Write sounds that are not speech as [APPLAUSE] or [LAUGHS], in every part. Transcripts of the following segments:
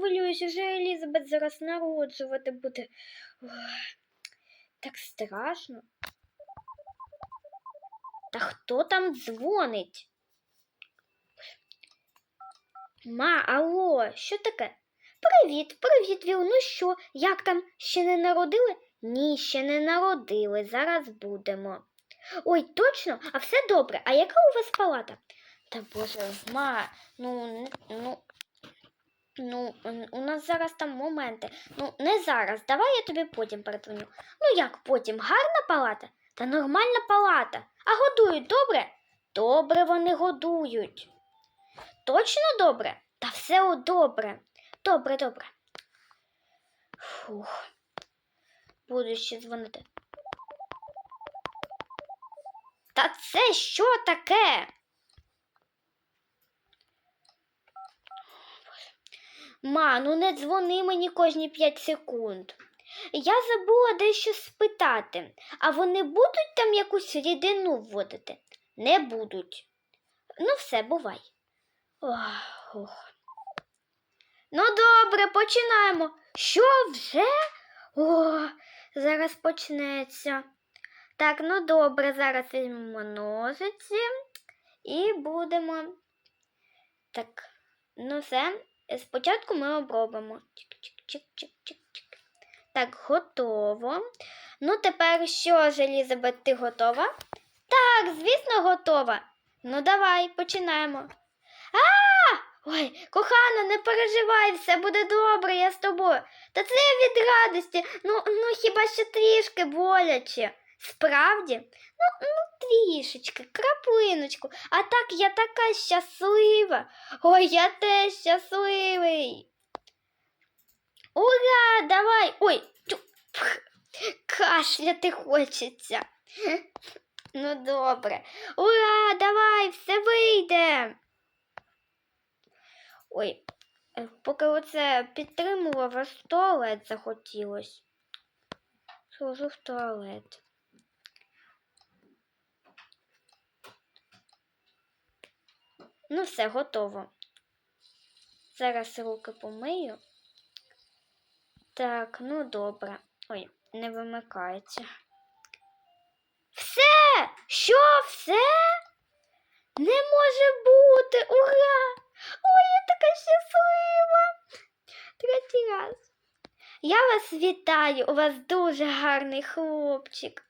хвилююсь, уже Елізабет зараз народжувати буде. Так страшно. Та хто там дзвонить? Ма, алло, що таке? Привіт, привіт, Віл. Ну що, як там? Ще не народили? Ні, ще не народили. Зараз будемо. Ой, точно? А все добре. А яка у вас палата? Та боже, ма, ну, ну, ну, у нас зараз там моменти. Ну, не зараз. Давай я тобі потім передзвоню. Ну як потім? Гарна палата? Та нормальна палата. А годують добре? Добре вони годують. Точно добре? Та все добре. Добре, добре. Фух. Буду ще дзвонити. Та це що таке? Ма, ну не дзвони мені кожні 5 секунд. Я забула дещо спитати, а вони будуть там якусь рідину вводити? Не будуть. Ну, все, бувай. Ох, ох. Ну, добре, починаємо. Що вже? О, зараз почнеться. Так, ну добре, зараз візьмемо ножиці і будемо. Так, ну все. Спочатку ми обробимо. Чик-чик-чик-чик-чик. Так, готово. Ну, тепер що ж, Елізабет, ти готова? Так, звісно, готова. Ну, давай, починаємо. А! Ой, кохана, не переживай, все буде добре, я з тобою. Та це від радості. Ну, ну хіба що трішки боляче. Справді? Ну, ну трішечки, краплиночку. А так я така щаслива. Ой, я теж щасливий. Ура, давай. Ой, кашляти хочеться. [LAUGHS] Ну, добре. Ура, давай, все вийде. Ой, е, поки оце підтримував, аж в туалет захотілось. Схожу в туалет. Ну, все, готово. Зараз руки помию. Так, ну добре. Ой, не вимикається. Все! Що все? Не може бути! Ура! Ой, я така щаслива! Третій раз. Я вас вітаю, у вас дуже гарний хлопчик.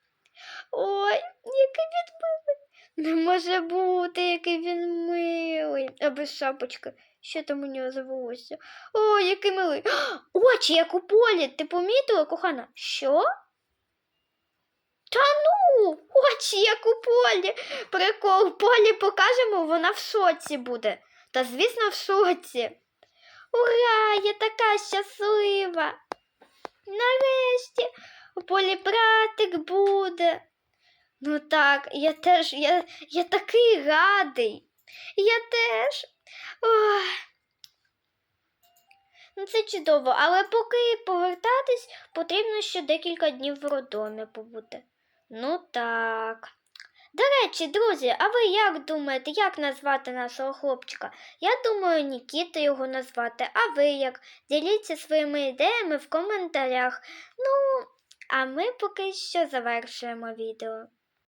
Ой, який він милий. Не може бути, який він милий. А без шапочки. Що там у нього за волосся? Ой, який милий. Очі, як у полі. Ти помітила, кохана? Що? Та ну, очі, як у полі. Прикол, полі покажемо, вона в шоці буде. Та, звісно, в шоці. Ура! Я така щаслива. Нарешті у полі братик буде. Ну так, я теж, я, я такий радий. Я теж. Ой. Ну, це чудово, але поки повертатись, потрібно ще декілька днів в роддомі побути. Ну так. До речі, друзі, а ви як думаєте, як назвати нашого хлопчика? Я думаю, Нікіта його назвати, а ви як? Діліться своїми ідеями в коментарях. Ну, а ми поки що завершуємо відео.